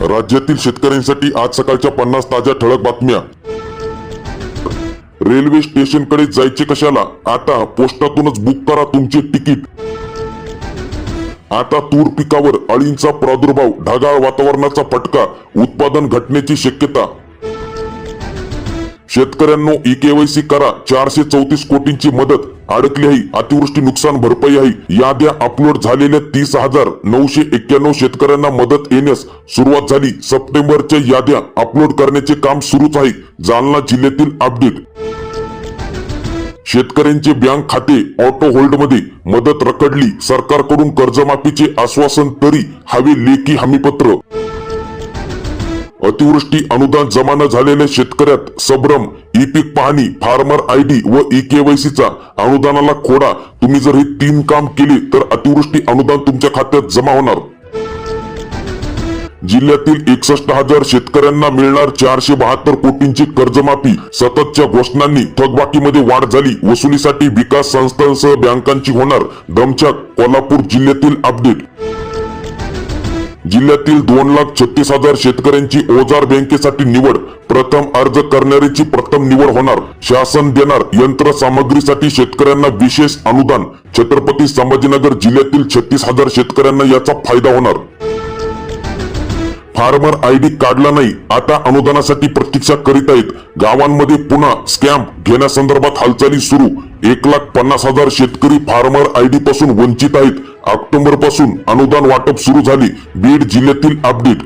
राज्यातील शेतकऱ्यांसाठी आज सकाळच्या पन्नास ताज्या ठळक बातम्या. रेल्वे स्टेशनकडे जायचे कशाला? आता पोस्टातूनच बुक करा तुमचे तिकीट. आता तूर पिकावर अळींचा प्रादुर्भाव ढगाळ वातावरणाचा फटका उत्पादन घटण्याची शक्यता. शेतकऱ्यांनो ई केवायसी करा चारशे चौतीस कोटींची मदत. अडकली आहे अतिवृष्टी नुकसान भरपाई आहे याद्या अपलोड झालेल्या तीस हजार नऊशे एक्क्याण्णव शेतकऱ्यांना मदत येण्यास सुरुवात झाली. सप्टेंबरच्या याद्या अपलोड करण्याचे काम सुरूच आहे. जालना जिल्ह्यातील अपडेट. शेतकऱ्यांचे बँक खाते ऑटो होल्डमध्ये मदत रखडली. सरकारकडून कर्जमाफीचे आश्वासन तरी हवे लेखी हमीपत्र. अतिवृष्टी अनुदान जमा न झालेल्या शेतकऱ्यात सबरम ई पीक पाहणी फार्मर आय डी व ई केवायसीचा अनुदानाला खोडा. तुम्ही जर हे तीन काम केले तर अतिवृष्टी अनुदान तुमच्या खात्यात जमा होणार. जिल्ह्यातील एकसष्ट हजार शेतकऱ्यांना मिळणार चारशे बहात्तर कोटींची कर्जमाफी. सततच्या घोषणांनी थकबाकीमध्ये वाढ झाली. वसुलीसाठी विकास संस्थांसह बँकांची होणार दमछाक कोल्हापूर जिल्ह्यातील अपडेट जिल्ह्यातील दोन लाख छत्तीस हजार शेतकऱ्यांची ओजार बँकेसाठी निवड. प्रथम अर्ज करणाऱ्याची प्रथम निवड होणार. शासन देणार यंत्रसामग्रीसाठी शेतकऱ्यांना विशेष अनुदान. छत्रपती संभाजीनगर जिल्ह्यातील छत्तीस हजार शेतकऱ्यांना याचा फायदा होणार. फार्मर आयडी काढला नाही आता अनुदानासाठी प्रतीक्षा करीत आहेत. गावांमध्ये पुन्हा स्कॅम्प घेण्यासंदर्भात हालचाली सुरू. एक लाख पन्नास हजार शेतकरी फार्मर आयडी पासून वंचित आहेत. ऑक्टोबरपासून अनुदान वाटप सुरू झाली. बीड जिल्ह्यातील अपडेट.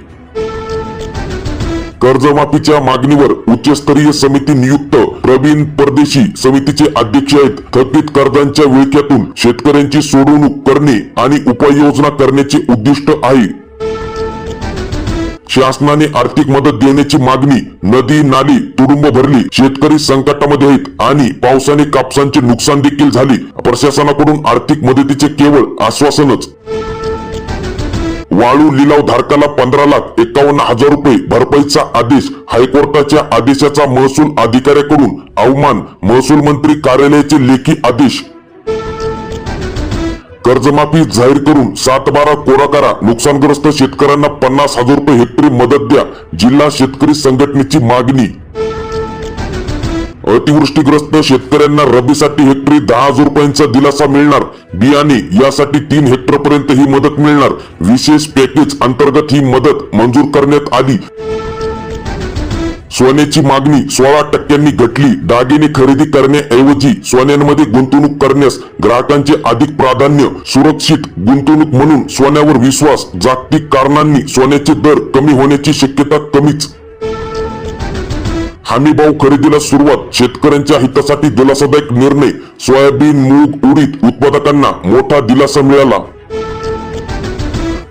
कर्जमाफीच्या मागणीवर उच्चस्तरीय समिती नियुक्त. प्रवीण परदेशी समितीचे अध्यक्ष आहेत. थकीत कर्जांच्या विळख्यातून शेतकऱ्यांची सोडवणूक करणे आणि उपाययोजना करण्याचे उद्दिष्ट आहे. शासनाने आर्थिक मदत देण्याची मागणी नदी नाली तुडुंब भरली शेतकरी संकटामध्ये आहेत आणि पावसाने कापसांचे नुकसान देखील झाले. प्रशासनाकडून आर्थिक मदतीचे केवळ आश्वासनच. वाळू लिलाव धारकाला पंधरा लाख एकावन्न हजार रुपये भरपाईचा आदेश. हायकोर्टाच्या आदेशाचा महसूल अधिकाऱ्याकडून अवमान महसूल मंत्री कार्यालयाचे लेखी आदेश. कर्जमाफी जाहीर करून सात बारा कोरा करा. नुकसानग्रस्त शेतकऱ्यांना पन्नास हजार रुपये हेक्टरी मदत द्या. जिल्हा शेतकरी संघटनेची मागणी. अतिवृष्टीग्रस्त शेतकऱ्यांना रबीसाठी हेक्टरी दहा हजार रुपयांचा दिलासा मिळणार. बियाणे यासाठी तीन हेक्टर पर्यंत ही मदत मिळणार. विशेष पॅकेज अंतर्गत ही मदत मंजूर करण्यात आली. सोन्याची मागणी सोळा टक्क्यांनी घटली. दागिने खरेदी करण्याऐवजी सोन्यांमध्ये गुंतवणूक करण्यास ग्राहकांचे अधिक प्राधान्य सुरक्षित गुंतवणूक म्हणून सोन्यावर विश्वास जागतिक कारणांनी सोन्याचे दर कमी होण्याची शक्यता कमीच. हमी भाव खरेदीला सुरुवात शेतकऱ्यांच्या हितासाठी दिलासादायक निर्णय सोयाबीन मूग उडीद उत्पादकांना मोठा दिलासा मिळाला.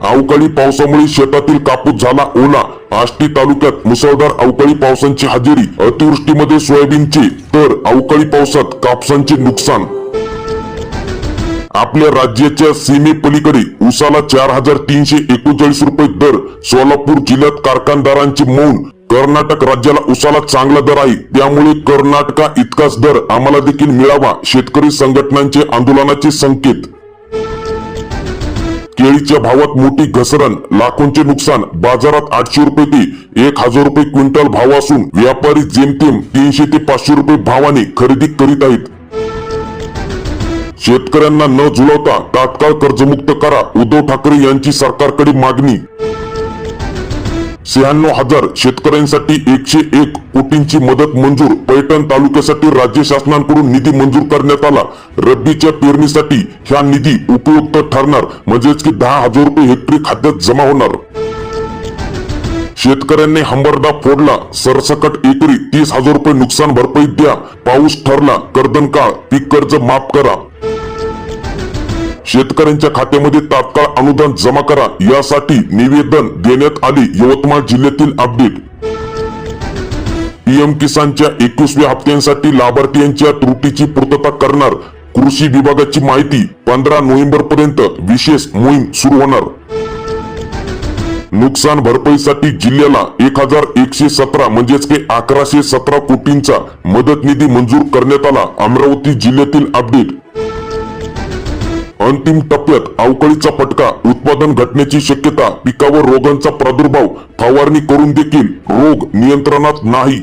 अवकाळी पावसामुळे शेतातील कापूस झाला ओला आष्टी तालुक्यात मुसळधार अवकाळी पावसांची हजेरी अतिवृष्टीमध्ये सोयाबीनचे तर अवकाळी पावसात कापसांचे नुकसान. आपल्या राज्याच्या सीमेपलीकडे उसाला चार हजार तीनशे एकोणचाळीस रुपये दर सोलापूर जिल्ह्यात कारखानदारांचे मौन. कर्नाटक राज्याला उसाला चांगला दर आहे त्यामुळे कर्नाटका इतकाच दर आम्हाला देखील मिळावा शेतकरी संघटनांचे आंदोलनाचे संकेत. केळीच्या भावात मोठी घसरण लाखोंचे नुकसान बाजारात आठशे रुपये ते एक हजार रुपये क्विंटल भाव असून व्यापारी जेमतेम तीनशे ते पाचशे रुपये भावाने खरेदी करीत आहेत. शेतकऱ्यांना न जुळवता तात्काळ कर्जमुक्त करा उद्धव ठाकरे यांची सरकारकडे मागणी. शहाण्णव हजार शेतकऱ्यांसाठी एकशे एक कोटींची मदत मंजूर. पैठण तालुक्यासाठी राज्य शासनाकडून निधी मंजूर करण्यात आला. रब्बीच्या पेरणीसाठी ह्या निधी उपयुक्त ठरणार. म्हणजेच की दहा हजार रुपये हेक्टरी खात्यात जमा होणार. शेतकऱ्यांनी हंबरडा फोडला. सरसकट एकरी तीस हजार रुपये नुकसान भरपाई द्या. पाऊस ठरला. कर्दन काळ. पीक कर्ज माफ करा. शेतकऱ्यांच्या खात्यामध्ये तात्काळ अनुदान जमा करा. यासाठी निवेदन देण्यात आले यवतमाळ जिल्ह्यातील अपडेट. पीएम किसानच्या एकवीसव्या हप्त्यांसाठी लाभार्थ्यांच्या त्रुटीची पूर्तता करणार कृषी विभागाची माहिती पंधरा नोव्हेंबर पर्यंत विशेष मोहीम सुरू होणार. नुकसान भरपाईसाठी जिल्ह्याला एक हजार एकशे सतरा म्हणजेच की अकराशे सतरा कोटींचा मदत निधी मंजूर करण्यात आला. अमरावती जिल्ह्यातील अपडेट. अंतिम टप्प्यात अवकाळीचा फटका. उत्पादन घटण्याची शक्यता पिकावर रोगांचा प्रादुर्भाव फवारणी करून देखील रोग नियंत्रणात नाही.